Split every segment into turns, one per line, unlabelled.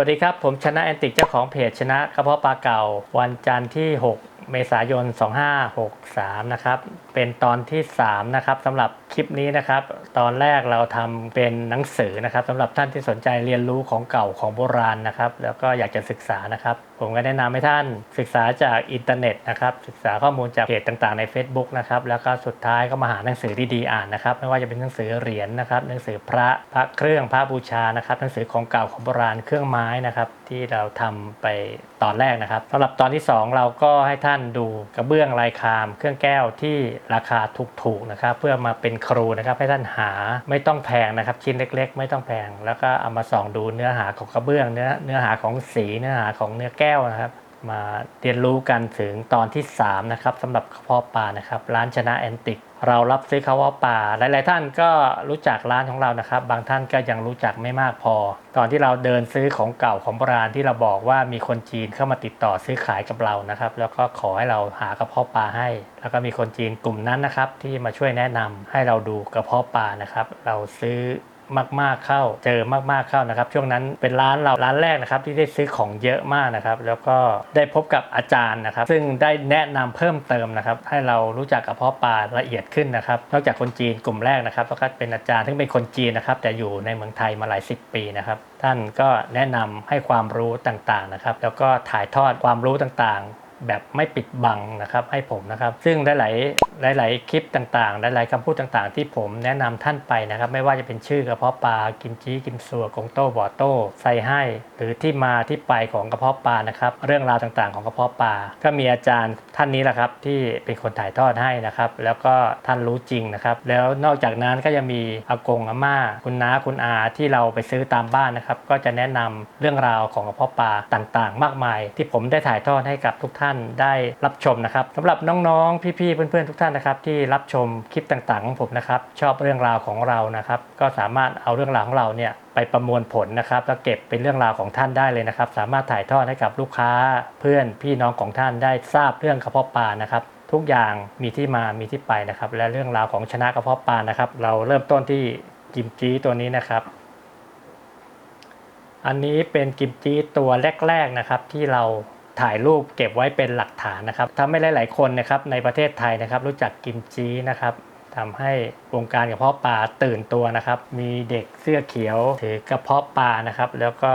วัสดีครับ ผมชนะแอนติกเจ้าของเพจชนะกระเพาะปลาเก่าวันจันทร์ที่ 6 เมษายน 2563 นะครับ เป็นตอนที่ 3 นะครับสำหรับ คลิปนี้นะครับ ตอนแรกเราทำเป็นหนังสือนะครับสำหรับท่านที่สนใจเรียนรู้ของเก่าของโบราณนะครับ แล้วก็อยากจะศึกษานะครับ ผมก็แนะนำให้ท่านศึกษาจากอินเทอร์เน็ตนะครับ ศึกษาข้อมูลจากเพจต่างๆใน Facebook นะครับ แล้วก็สุดท้ายก็มาหาหนังสือดีๆอ่านนะครับ ไม่ว่าจะเป็นหนังสือเหรียญนะครับ หนังสือพระพระเครื่องพระบูชานะครับ หนังสือของเก่าของโบราณเครื่องไม้นะครับที่เราทำไปตอนแรกนะครับสำหรับตอนที่ 2 เราก็ให้ท่านดูกระเบื้องลายคาม เครื่องแก้วที่ราคาถูกๆนะครับ เพื่อมาเป็นครูนะครับให้ท่านหาไม่ต้องแพงนะครับชิ้นเล็ก ๆ ไม่ต้องแพง แล้วก็เอามาส่องดูเนื้อหาของกระเบื้องเนื้อเนื้อหาของสีเนื้อหาของเนื้อแก้วนะครับ มาเรียนรู้กันถึงตอนที่ 3 นะครับสำหรับกระเพาะปลานะครับ ร้านชนะแอนติก เรารับซื้อกระเพาะปลาหลาย ๆ ท่านก็รู้จักร้านของเรานะครับ บางท่านก็ยังรู้จักไม่มากพอ ตอนที่เราเดินซื้อของเก่าของโบราณที่เราบอกว่ามีคนจีนเข้ามาติดต่อซื้อขายกับเรานะครับ แล้วก็ขอให้เราหากระเพาะปลาให้ แล้วก็มีคนจีนกลุ่มนั้นนะครับ ที่มาช่วยแนะนำให้เราดูกระเพาะปลานะครับ เราซื้อ มาก ๆเข้า เจอมาก ๆเข้านะครับ ช่วงนั้นเป็นร้านเราร้านแรกนะครับ ที่ได้ซื้อของเยอะมากนะครับ แล้วก็ได้พบกับอาจารย์นะครับ ซึ่งได้แนะนำเพิ่มเติมนะครับ ให้เรารู้จักกระเพาะปลาละเอียดขึ้นนะครับ นอกจากคนจีนกลุ่มแรกนะครับแล้วก็เป็นอาจารย์ที่เป็นคนจีนนะครับ แต่อยู่ในเมืองไทยมาหลายสิบปีนะครับ ท่านก็แนะนำให้ความรู้ต่างๆนะครับ แล้วก็ถ่ายทอดความรู้ต่างๆ แบบไม่ปิดบังนะครับให้ผมนะครับ ซึ่งหลาย ๆ หลาย ๆ คลิปต่าง ๆ หลาย ๆคำพูดต่าง ๆ ที่ผมแนะนำท่านไปนะครับ ไม่ว่าจะเป็นชื่อกระเพาะปลากิมจิกิมซัวกงโต้บอโต้ใส่ให้ หรือที่มาที่ไปของกระเพาะปลานะครับ เรื่องราวต่าง ๆ ของกระเพาะปลา ก็มีอาจารย์ท่านนี้แหละครับที่เป็นคนถ่ายทอดให้นะครับ แล้วก็ท่านรู้จริงนะครับ แล้วนอกจากนั้นก็ยังมีอากงอาม่า คุณน้าคุณอาที่เราไปซื้อตามบ้านนะครับ ก็จะแนะนำเรื่องราวของกระเพาะปลาต่าง ๆ มากมาย ที่ผมได้ถ่ายทอดให้กับทุกท่านท่านได้รับชมนะครับสำหรับน้องๆ พี่ๆ เพื่อนๆ ทุกท่านนะครับที่รับชมคลิปต่างๆของผมนะครับชอบเรื่องราวของเรานะครับ ก็สามารถเอาเรื่องราวของเราเนี่ยไปประมวลผลนะครับแล้วเก็บเป็นเรื่องราวของท่านได้เลยนะครับ สามารถถ่ายทอดให้กับลูกค้าเพื่อนพี่น้องของท่านได้ทราบเรื่องกระเพาะปลานะครับทุกอย่างมีที่มามีที่ไปนะครับ และเรื่องราวของชนะกระเพาะปลานะครับ เราเริ่มต้นที่กิมจีตัวนี้นะครับ อันนี้เป็นกิมจิตัวแรก ๆนะครับที่เรา ถ่ายรูปเก็บไว้เป็นหลักฐานนะครับทำให้หลาย ๆ คนนะครับในประเทศไทยนะครับ รู้จักกิมจินะครับทำให้วงการกระเพาะปลาตื่นตัวนะครับ มีเด็กเสื้อเขียวถือกระเพาะปลานะครับ แล้วก็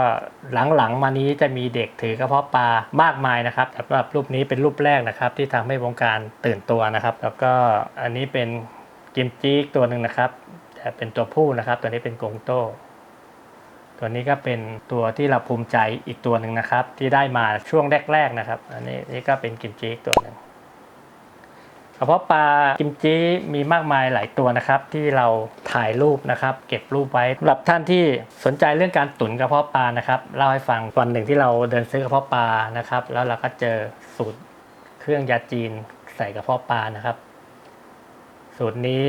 หลังๆมานี้จะมีเด็กถือกระเพาะปลามากมายนะครับสำหรับรูปนี้เป็นรูปแรกนะครับ ที่ทำให้วงการตื่นตัวนะครับ แล้วก็อันนี้เป็นกิมจิตัวหนึ่งนะครับแต่เป็นตัวผู้นะครับ ตัวนี้เป็นกงโต้ ตัวนี้ก็เป็นตัวที่เราภูมิใจอีกตัวหนึ่งนะครับ ที่ได้มาช่วงแรก ๆนะครับ อันนี้นี่ก็เป็นกิมจิอีกตัวหนึ่งกระเพาะปลากิมจิมีมากมายหลายตัวนะครับ ที่เราถ่ายรูปนะครับ เก็บรูปไว้สำหรับท่านที่สนใจเรื่องการตุ๋นกระเพาะปลานะครับเล่าให้ฟังวันหนึ่งที่เราเดินซื้อกระเพาะปลานะครับ แล้วเราก็เจอสูตรเครื่องยาจีนใส่กระเพาะปลานะครับ สูตรนี้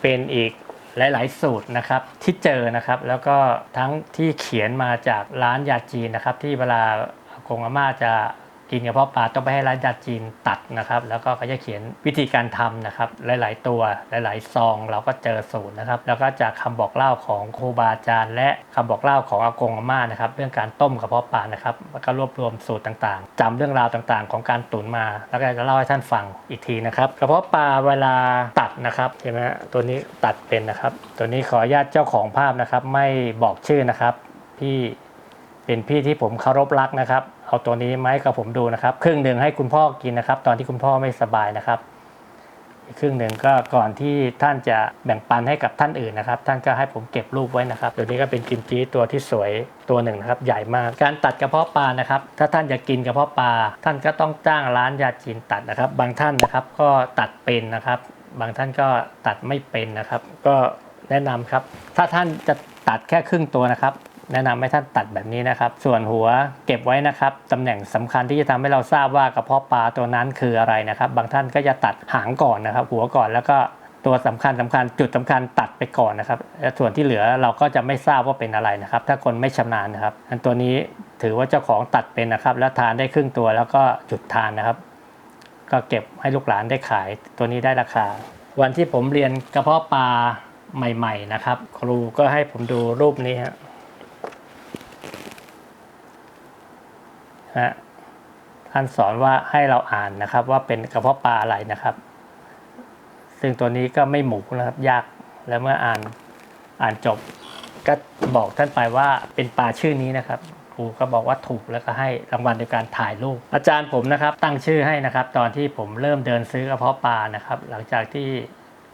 เป็นอีก หลาย ๆ สูตรนะครับที่เจอนะครับ แล้วก็ทั้งที่เขียนมาจากร้านยาจีนนะครับ ที่เวลาอากงอาม่าจะ กินกระเพาะปลาต้องไปให้ร้านยาจีนตัดนะครับ แล้วก็เขาจะเขียนวิธีการทำนะครับ หลาย ๆ ตัวหลาย ๆ ซองเราก็เจอสูตรนะครับ แล้วก็จากคำบอกเล่าของครูบาอาจารย์ และคำบอกเล่าของอากงอาม่านะครับ เรื่องการต้มกระเพาะปลานะครับแล้วก็รวบรวมสูตรต่าง ๆจำเรื่องราวต่าง ๆ ของการตุ๋นมา แล้วก็จะเล่าให้ท่านฟังอีกทีนะครับกระเพาะปลาเวลาตัดนะครับเห็นไหมตัวนี้ตัดเป็นนะครับ ตัวนี้ขออนุญาตเจ้าของภาพนะครับ ไม่บอกชื่อนะครับพี่ เป็นพี่ที่ผมเคารพรักนะครับ เอาตัวนี้มาให้กับผมดูนะครับ ครึ่งหนึ่งให้คุณพ่อกินนะครับ ตอนที่คุณพ่อไม่สบายนะครับ อีกครึ่งหนึ่งก็ก่อนที่ท่านจะแบ่งปันให้กับท่านอื่นนะครับ ท่านก็ให้ผมเก็บรูปไว้นะครับ ตัวนี้ก็เป็นกิมจิตัวที่สวยตัวหนึ่งนะครับ ใหญ่มาก การตัดกระเพาะปลานะครับ ถ้าท่านจะกินกระเพาะปลา ท่านก็ต้องจ้างร้านยาจีนตัดนะครับ บางท่านนะครับ ก็ตัดเป็นนะครับ บางท่านก็ตัดไม่เป็นนะครับ ก็แนะนำครับ ถ้าท่านจะตัดแค่ครึ่งตัวนะครับ แนะนำให้ท่านตัดแบบนี้นะครับ ส่วนหัวเก็บไว้นะครับตำแหน่งสำคัญที่จะทำให้เราทราบว่ากระเพาะปลาตัวนั้นคืออะไรนะครับ บางท่านก็จะตัดหางก่อนนะครับ หัวก่อนแล้วก็ตัวสำคัญสำคัญจุดสำคัญตัดไปก่อนนะครับส่วนที่เหลือเราก็จะไม่ทราบว่าเป็นอะไรนะครับ ถ้าคนไม่ชำนาญนะครับอันตัวนี้ถือว่าเจ้าของตัดเป็นนะครับ แล้วทานได้ครึ่งตัวแล้วก็หยุดทานนะครับ ก็เก็บให้ลูกหลานได้ขาย ตัวนี้ได้ราคา วันที่ผมเรียนกระเพาะปลาใหม่ ๆ นะครับ ครูก็ให้ผมดูรูปนี้ฮะ นะท่านสอนว่าให้เราอ่านนะครับ ว่าเป็นกระเพาะปลาอะไรนะครับ ซึ่งตัวนี้ก็ไม่หมูนะครับยากแล้วเมื่ออ่านอ่านจบก็บอกท่านไปว่าเป็นปลาชื่อนี้นะครับครูก็บอกว่าถูกแล้วก็ให้รางวัลในการถ่ายรูปอาจารย์ผมนะครับ ตั้งชื่อให้นะครับ ตอนที่ผมเริ่มเดินซื้อกระเพาะปลานะครับ หลังจากที่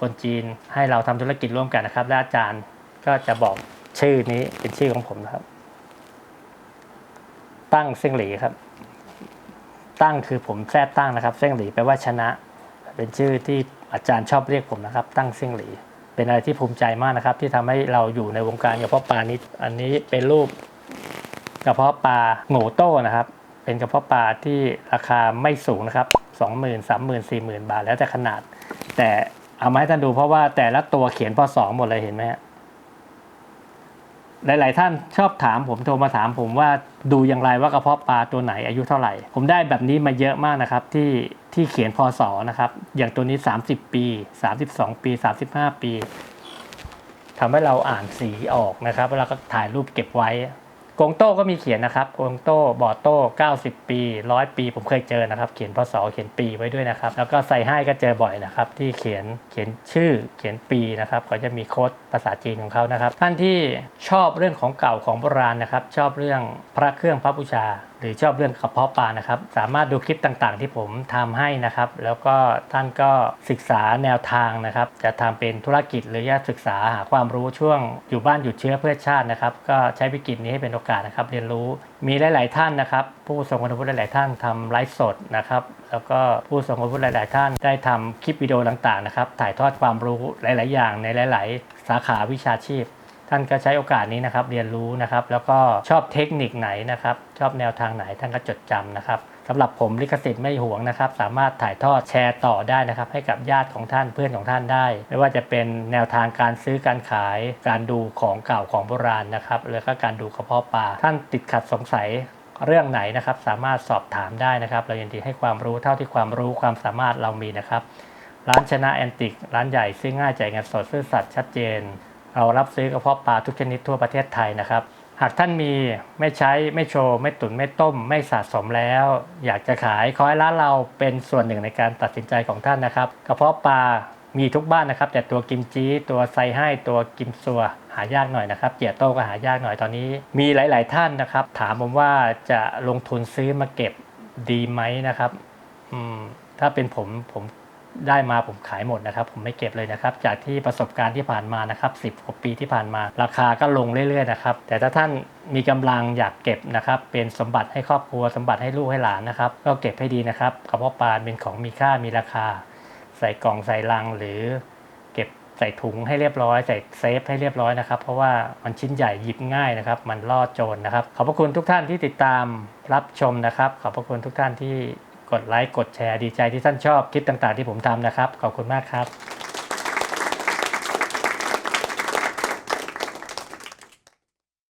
คนจีนให้เราทำธุรกิจร่วมกันนะครับและอาจารย์ก็จะบอกชื่อนี้เป็นชื่อของผมนะครับ ตั้งเส้งหลีครับ ตั้งคือผมแท้ตั้งนะครับ เส้งหลีแปลว่าชนะ เป็นชื่อที่อาจารย์ชอบเรียกผมนะครับ ตั้งเส้งหลี เป็นอะไรที่ภูมิใจมากนะครับ ที่ทำให้เราอยู่ในวงการกระเพาะปลานี้ อันนี้เป็นรูปกระเพาะปลาโง่โต้นะครับ เป็นกระเพาะปลาที่ราคาไม่สูงนะครับสองหมื่นสามหมื่นสี่หมื่นบาทแล้วแต่ขนาด แต่เอามาให้ท่านดูเพราะว่าแต่ละตัวเขียนพศหมดเลยเห็นไหมฮะ หลาย ๆ ท่านชอบถามผมโทรมาถามผมว่าดูอย่างไรว่ากระเพาะปลาตัวไหนอายุเท่าไหร่ ผมได้แบบนี้มาเยอะมากนะครับที่ที่เขียนพศนะครับอย่างตัวนี้ 30 ปี 32 ปี 35 ปีทำให้เราอ่านสีออกนะครับแล้วเราก็ถ่ายรูปเก็บไว้ กงโต้ก็มีเขียนนะครับกงโต้บอโต้ 90 ปี 100 ปี ผมเคยเจอนะครับ เขียนพศเขียนปีไว้ด้วยนะครับ แล้วก็ใส่ให้ก็เจอบ่อยนะครับ ที่เขียนเขียนชื่อเขียนปีนะครับเขาจะมีโค้ดภาษาจีนของเขานะครับ ท่านที่ชอบเรื่องของเก่าของโบราณนะครับ ชอบเรื่องพระเครื่องพระบูชา หรือชอบเรื่องกระเพาะปลานะครับ สามารถดูคลิปต่างๆ ที่ผมทำให้นะครับ แล้วก็ท่านก็ศึกษาแนวทางนะครับ จะทำเป็นธุรกิจหรือจะศึกษาหาความรู้ช่วงอยู่บ้านหยุดเชื้อเพื่อชาตินะครับ ก็ใช้วิกฤตนี้ให้เป็นโอกาสนะครับ เรียนรู้มีหลาย ๆ ท่านนะครับ ผู้ทรงคุณวุฒิหลาย ๆ ท่านทำไลฟ์สดนะครับแล้วก็ผู้ทรงคุณวุฒิหลาย ๆ ท่านได้ทำคลิปวิดีโอต่างๆนะครับถ่ายทอดความรู้หลาย ๆ อย่างในหลาย ๆ สาขาวิชาชีพ ท่านก็ใช้โอกาสนี้นะครับเรียนรู้นะครับ แล้วก็ชอบเทคนิคไหนนะครับ ชอบแนวทางไหนท่านก็จดจำนะครับสำหรับผมลิขสิทธิ์ไม่หวงนะครับ สามารถถ่ายทอดแชร์ต่อได้นะครับ ให้กับญาติของท่านเพื่อนของท่านได้ ไม่ว่าจะเป็นแนวทางการซื้อการขายการดูของเก่าของโบราณนะครับแล้วก็การดูกระเพาะปลาท่านติดขัดสงสัยเรื่องไหนนะครับ สามารถสอบถามได้นะครับ เรายินดีให้ความรู้เท่าที่ความรู้ความสามารถเรามีนะครับ ร้านชนะแอนติก ร้านใหญ่ซื้อง่ายจ่ายเงินสดซื่อสัตย์ชัดเจน เรารับซื้อกระเพาะปลาทุกชนิดทั่วประเทศไทยนะครับ หากท่านมีไม่ใช้ไม่โชว์ ไม่ตุนไม่ต้ม ไม่สะสมแล้ว อยากจะขายขอให้ร้านเราเป็นส่วนหนึ่งในการตัดสินใจของท่านนะครับ กระเพาะปลามีทุกบ้านนะครับ แต่ตัวกิมจีตัวไซให้ตัวกิมซัวหายากหน่อยนะครับเจียโต้ก็หายากหน่อยตอนนี้ มีหลาย ๆ ท่านนะครับ ถามผมว่าจะลงทุนซื้อมาเก็บดีไหมนะครับ อืมถ้าเป็นผมผม ได้มาผมขายหมดนะครับ ผมไม่เก็บเลยนะครับ จากที่ประสบการณ์ที่ผ่านมานะครับ 10กว่าปีที่ผ่านมา ราคาก็ลงเรื่อยๆนะครับ แต่ถ้าท่านมีกำลังอยากเก็บนะครับ เป็นสมบัติให้ครอบครัวสมบัติให้ลูกให้หลานนะครับ ก็เก็บให้ดีนะครับกระเพาะปลาเป็นของมีค่ามีราคา ใส่กล่องใส่ลังหรือ เก็บใส่ถุงให้เรียบร้อยใส่เซฟให้เรียบร้อยนะครับ เพราะว่ามันชิ้นใหญ่หยิบง่ายนะครับ มันล่อโจรนะครับ ขอบพระคุณทุกท่านที่ติดตามรับชมนะครับ ขอบพระคุณทุกท่านที่ กดไลค์กดแชร์ดีใจที่ท่านชอบคลิปต่างๆที่ผมทำนะครับ ขอบคุณมากครับ